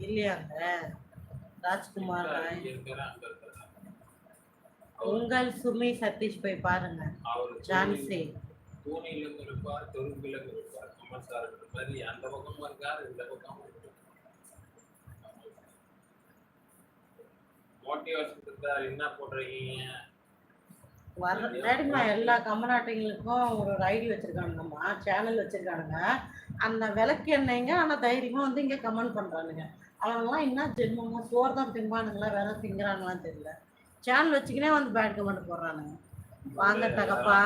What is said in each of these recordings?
இல்லையாங்க? ராஜ்குமார் உங்கள் சுமி சதீஷ் போய் பாருங்க. ஜான்சி. தூணிலும் இருப்பார் தொகுப்பிலும் இருப்பார் கமல் சார் மாதிரி அந்த பக்கமும் இருக்கார் இந்த பக்கமும் மோட்டிவேஷன் இருந்தார் என்ன போடுறீங்க வர எல்லா கமநாட்டிங்களுக்கும் ஒரு ஒரு ஐடி வச்சிருக்கானுங்கம்மா சேனல் வச்சிருக்கானுங்க. அந்த விளக்கு எண்ணெய்ங்க ஆனால் தைரியமாக வந்து இங்கே கமெண்ட் பண்ணுறானுங்க அவங்களாம் என்ன ஜென்மமா சோறு தான் திம்பானுங்களா வேற திங்கிறாங்களான்னு தெரியல. சேனல் வச்சுக்கினே வந்து பேட் கமெண்ட் போடுறானுங்க. வாங்க தகப்பா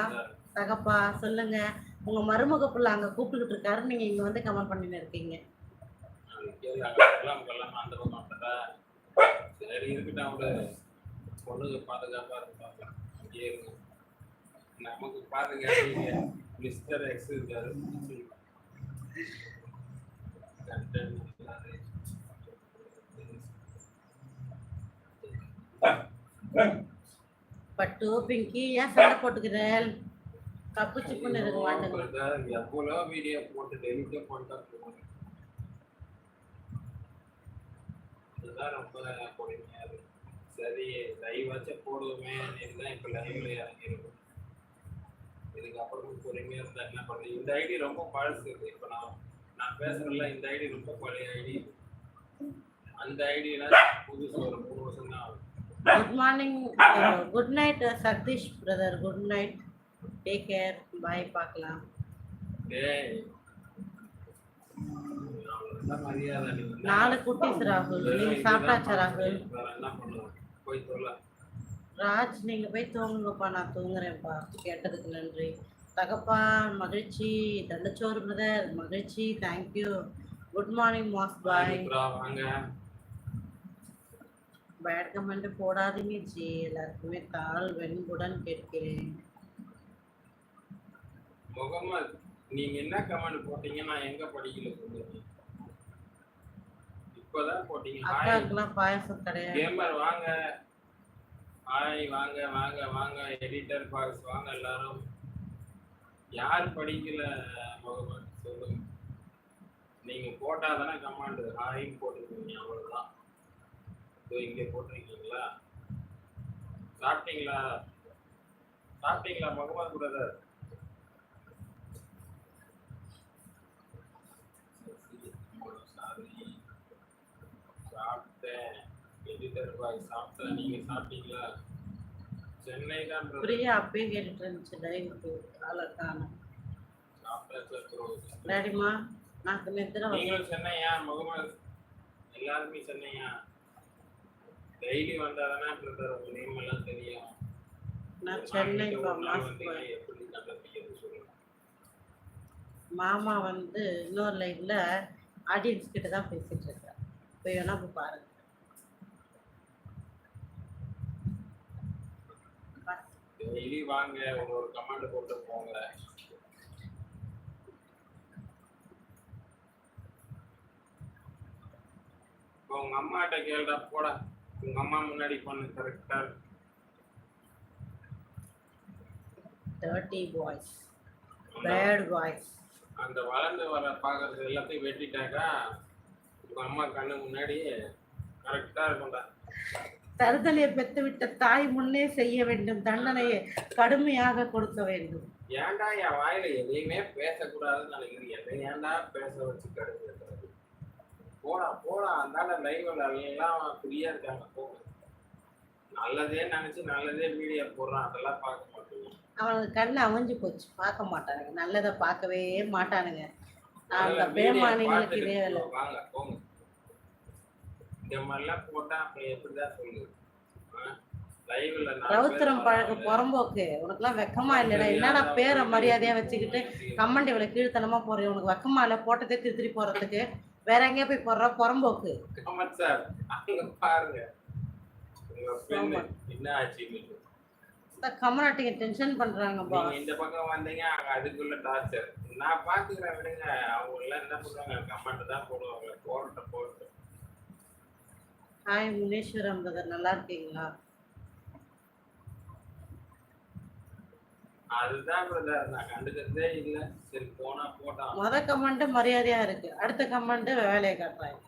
தகப்பா சொல்லுங்க. உங்க மருமக பிள்ளை அங்க கூப்பிட்டுக்கிட்டு இருக்காரு நீங்க இங்க வந்து கமெண்ட் பண்ணிட்டு இருக்கீங்க. சரி இருக்கட்டும் பொண்ணுக்கு பாதுகாப்பா இருப்பாங்க. நமக்கு பாதுகாப்பு மிஸ்டர் எக்ஸ் இருக்காரு. பட்டு பிங்கி ஏன் சண்டை போட்டுக்கிறேன் கப்பு சிப்புன்னு இருக்க மாட்டேங்க அப்புறம் எவ்வளோ வீடியோ போட்டு டெலிட்டே போகுது அதுதான் ரொம்ப கொடுமையா இருக்கு. சரி லைவாச்சும் போடுவோமே இதுதான் இப்போ லைவ்ல இறங்கிருக்கும். இதுக்கப்புறம் பொறுமையா இருந்தா என்ன பண்ணுறது இந்த ஐடி ரொம்ப பழசு இருக்கு இப்போ நான் நான் பேசுறேன்ல இந்த ஐடி ரொம்ப பழைய ஐடி அந்த ஐடியில புதுசு ஒரு மூணு வருஷம் தான் ஆகும் good morning good night Sathish brother good night take care bye பார்க்கலாம். நாலு குட்டீஸ் ராகுல். நீங்க சாப்பிட்டாச்சா ராகுல்? வேற என்ன பண்ணுவோம் போய் சொல்ல ராஜ் நீங்க போய் தூங்குங்கப்பா. நான் தூங்குறேன்ப்பா. கேட்டதுக்கு நன்றி. தகப்பா மகிழ்ச்சி. தண்டச்சோறு பிரதர் மகிழ்ச்சி. Thank you good morning mass bye bad comment போடாதீங்க ஜி. எல்லாருக்குமே தாழ் வெண்புடன் கேட்கிறேன். முகமது நீங்க என்ன கமெண்ட் போட்டீங்க நான் எங்க படிக்கல சொல்லுங்க இப்பதான் போட்டீங்க. பாயசம் கிடையாது. கேமர் வாங்க. ஹாய் வாங்க வாங்க வாங்க எடிட்டர் பாக்ஸ் வாங்க எல்லாரும். யார் படிக்கல முகமது? சொல்லுங்க. நீங்க போட்டாதானே கமாண்ட் ஹாயும் போட்டுருக்கீங்க அவ்வளவுதான். இதோ இங்க போட்டிருக்கீங்களா? சாப்பிட்டீங்களா? சாப்பிட்டீங்களா முகமது பிரதர் சாப்பிட்டேன். எடிட்டர் பாய் சாப்பிட்டேன் நீங்க சாப்பிட்டீங்களா? சென்னை தான். பிரியா அப்பயே கேட்டுட்டு இருந்துச்சு லைவுக்கு ஆளை bro. டேடிமா நான். நித்திர நீங்களும் சென்னையா? முகமது? எல்லாருமே சென்னையா? டெய்லி வந்தாதானே உங்க நேம் எல்லாம் தெரியும். நான் சென்னை எப்படி கண்டுபிடிக்கிறது சொல்லுங்க. மாமா வந்து இன்னொரு லைவ்ல ஆடியன்ஸ் கிட்ட தான் பேசிட்டு இருக்காரு. போய் வேணா போய் பாருங்க. டெய்லி வாங்க ஒரு கமாண்ட் போட்டு போங்க. இப்போ உங்க அம்மாட்ட கேளுடா போடா. உங்க அம்மா முன்னாடி பண்ணு கரெக்டா தேர்ட்டி பாய்ஸ் பேட் பாய்ஸ் அந்த வளர்ந்து வர பாக்குறது எல்லாத்தையும் வெட்டிட்டாக்கா உங்க அம்மா கண்ணு முன்னாடி கரெக்டா இருக்கும்டா. தருதலையை பெற்றுவிட்ட தாய் முன்னே செய்ய வேண்டும் தண்டனையை கடுமையாக கொடுக்க வேண்டும். ஏன்டா என் வாயில எதையுமே பேசக்கூடாதுன்னு நினைக்கிறேன் எதை ஏன்டா பேச வச்சு கடுமையாக போடா போடா. அந்தாண்ட லைவ்ல எல்லாம் ஃப்ரீயா இருக்காங்க. போங்க நல்லதே நினைச்சு நல்லதே வீடியோ போடுறான். அதெல்லாம் பார்க்க மாட்டீங்க. அவனுக்கு கண்ணு அமைஞ்சு போச்சு. பார்க்க மாட்டானுங்க. நல்லதை பார்க்கவே மாட்டானுங்க. அந்த பார்த்துட்டு இதே வேலை. வாங்க போங்க. இந்த மாதிரிலாம் போட்டா அப்புறம் எப்படிதான் சொல்லுது ரவுத்திரம் பழக்க புறம்போக்கு. உனக்குலாம் வெக்கமா இல்லைடா. என்னடா பேரை மரியாதையா வச்சுக்கிட்டு கமெண்ட் இவ்வளவு கீழ்த்தனமா போறேன் உனக்கு வெக்கமா இல்ல. போட்டதே திருத்திரி போறதுக்கு. வேற எங்கேயா போய் போடுற. புறம்போக்கு. Comment sir. அங்க பாருங்க. என்ன ஆச்சு கமநாட்டிங்க டென்ஷன் பண்றாங்கப்பா இந்த பக்கம் வந்தீங்க. அங்க அதுக்குள்ள டார்ச்சர் நான் பாத்துக்கிறேன் விடுங்க. அவங்க எல்லாம் என்ன பண்ணுவாங்க? கமெண்ட் தான் போடுவாங்க. போறட்ட போட்டு ஹாய் முனீஸ்வரம் பிரதர் நல்லா இருக்கீங்களா? அதுதான் பிரதர் நான் கண்டுக்கிறதே இல்ல. சரி போனா போட்டான். முத கமெண்ட் மரியாதையா இருக்கு. அடுத்த கமெண்ட் வேலையை காட்டுறாங்க.